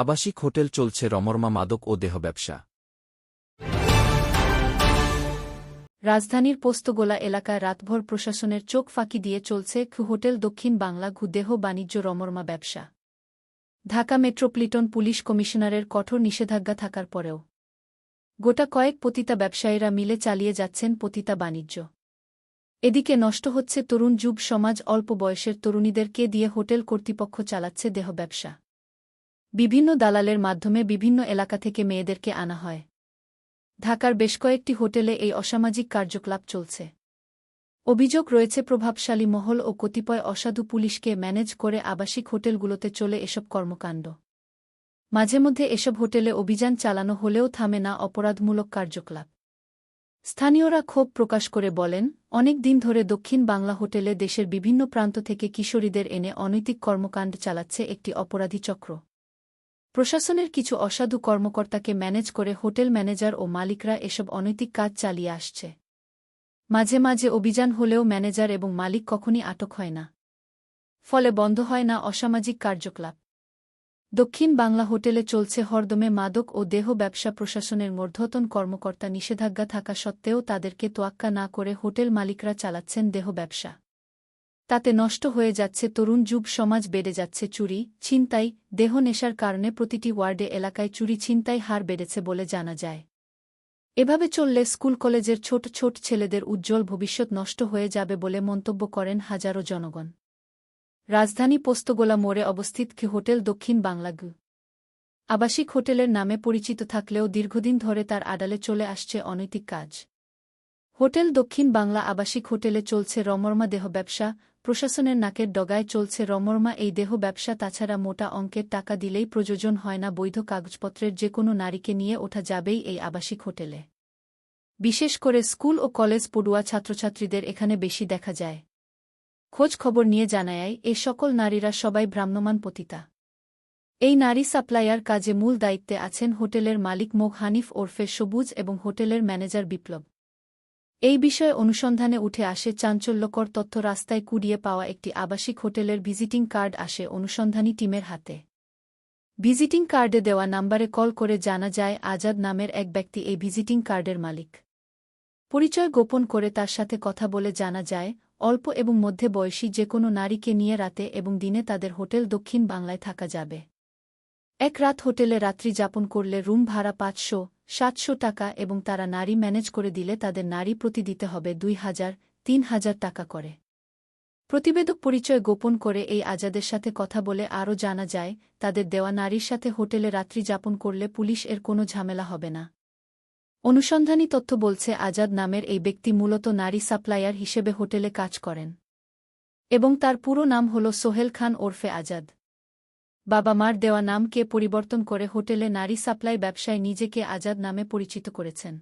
আবাসিক হোটেল চলছে রমরমা মাদক ও দেহ ব্যবসা। রাজধানীর পোস্তগোলা এলাকায় রাতভর প্রশাসনের চোখ ফাঁকি দিয়ে চলছে খু হোটেল দক্ষিণ বাংলা ঘু দেহ বাণিজ্য রমরমা ব্যবসা। ঢাকা মেট্রোপলিটন পুলিশ কমিশনারের কঠোর নিষেধাজ্ঞা থাকার পরেও গোটা কয়েক পতিতা ব্যবসায়ীরা মিলে চালিয়ে যাচ্ছেন পতিতা বাণিজ্য। এদিকে নষ্ট হচ্ছে তরুণ যুব সমাজ, অল্প বয়সের তরুণীদেরকে দিয়ে হোটেল কর্তৃপক্ষ চালাচ্ছে দেহ ব্যবসা। বিভিন্ন দালালের মাধ্যমে বিভিন্ন এলাকা থেকে মেয়েদেরকে আনা হয়। ঢাকার বেশ কয়েকটি হোটেলে এই অসামাজিক কার্যকলাপ চলছে। অভিযোগ রয়েছে, প্রভাবশালী মহল ও কতিপয় অসাধু পুলিশকে ম্যানেজ করে আবাসিক হোটেলগুলোতে চলে এসব কর্মকাণ্ড। মাঝে মধ্যে এসব হোটেলে অভিযান চালানো হলেও থামে না অপরাধমূলক কার্যকলাপ। স্থানীয়রা ক্ষোভ প্রকাশ করে বলেন, অনেক দিন ধরে দক্ষিণ বাংলা হোটেলে দেশের বিভিন্ন প্রান্ত থেকে কিশোরীদের এনে অনৈতিক কর্মকাণ্ড চালাচ্ছে একটি অপরাধী চক্র। প্রশাসনের কিছু অসাধু কর্মকর্তাকে ম্যানেজ করে হোটেল ম্যানেজার ও মালিকরা এসব অনৈতিক কাজ চালিয়ে আসছে। মাঝে মাঝে অভিযান হলেও ম্যানেজার এবং মালিক কখনই আটক হয় না। ফলে বন্ধ হয় না অসামাজিক কার্যকলাপ। দক্ষিণ বাংলা হোটেলে চলছে হরদমে মাদক ও দেহ ব্যবসা প্রশাসনের মূর্ধতন কর্মকর্তা নিষেধাজ্ঞা থাকা সত্ত্বেও তাদেরকে তোয়াক্কা না করে হোটেল মালিকরা চালাচ্ছেন দেহ ব্যবসা। তাতে নষ্ট হয়ে যাচ্ছে তরুণ যুব সমাজ, বেড়ে যাচ্ছে চুরি, ছিনতাই, দেহ নেশার কারণে প্রতিটি ওয়ার্ডে, এলাকায় চুরি ছিনতাই হার বেড়েছে বলে জানা যায়। এভাবে চললে স্কুল কলেজের ছোট ছোট ছেলেদের উজ্জ্বল ভবিষ্যৎ নষ্ট হয়ে যাবে বলে মন্তব্য করেন হাজারো জনগণ। রাজধানী পোস্তগোলা মোড়ে অবস্থিত কি হোটেল দক্ষিণ বাংলাগু আবাসিক হোটেলের নামে পরিচিত থাকলেও দীর্ঘদিন ধরে তার আড়ালে চলে আসছে অনৈতিক কাজ। হোটেল দক্ষিণ বাংলা আবাসিক হোটেলে চলছে রমরমা দেহ ব্যবসা, প্রশাসনের নাকের ডগায় চলছে রমরমা এই দেহ ব্যবসা, তাছাড়া মোটা অঙ্কের টাকা দিলেই প্রযোজন হয় না বৈধ কাগজপত্রের যে কোনো নারীকে নিয়ে ওঠা যাবেই এই আবাসিক হোটেলে। বিশেষ করে স্কুল ও কলেজ পড়ুয়া ছাত্রছাত্রীদের এখানে বেশি দেখা যায়। খোঁজ খবর নিয়ে জানায়, এ সকল নারীরা সবাই ভ্রাম্যমান পতিতা। এই নারী সাপ্লাইয়ার কাজে মূল দায়িত্বে আছেন হোটেলের মালিক মোগ হানিফ ওরফে সবুজ এবং হোটেলের ম্যানেজার বিপ্লব। এই বিষয়ে অনুসন্ধানে উঠে আসে চাঞ্চল্যকর তথ্য রাস্তায় কুড়িয়ে পাওয়া একটি আবাসিক হোটেলের ভিজিটিং কার্ড আসে অনুসন্ধানী টিমের হাতে। ভিজিটিং কার্ডে দেওয়া নাম্বারে কল করে জানা যায়, আজাদ নামের এক ব্যক্তি এই ভিজিটিং কার্ডের মালিক। পরিচয় গোপন করে তার সাথে কথা বলে জানা যায়, অল্প এবং মধ্যে বয়সী যে কোনো নারীকে নিয়ে রাতে এবং দিনে তাদের হোটেল দক্ষিণ বাংলায় থাকা যাবে। এক রাত হোটেলে রাত্রি যাপন করলে রুম ভাড়া পাঁচশো, সাতশো টাকা এবং তারা নারী ম্যানেজ করে দিলে তাদের নারী প্রতি দিতে হবে দুই হাজার, তিন হাজার টাকা করে। প্রতিবেদক পরিচয় গোপন করে এই আজাদের সাথে কথা বলে আরও জানা যায়, তাদের দেওয়া নারীর সাথে হোটেলে রাত্রি যাপন করলে পুলিশ এর কোনো ঝামেলা হবে না। অনুসন্ধানী তথ্য বলছে, আজাদ নামের এই ব্যক্তি মূলত নারী সাপ্লায়ার হিসেবে হোটেলে কাজ করেন। এবং তার পুরো নাম হল সোহেল খান ওরফে আজাদ। বাবা মার দেওয়া নামকে পরিবর্তন করে হোটেলে নারী সাপ্লাই ব্যবসায় নিজেকে আজাদ নামে পরিচিত করেছেন।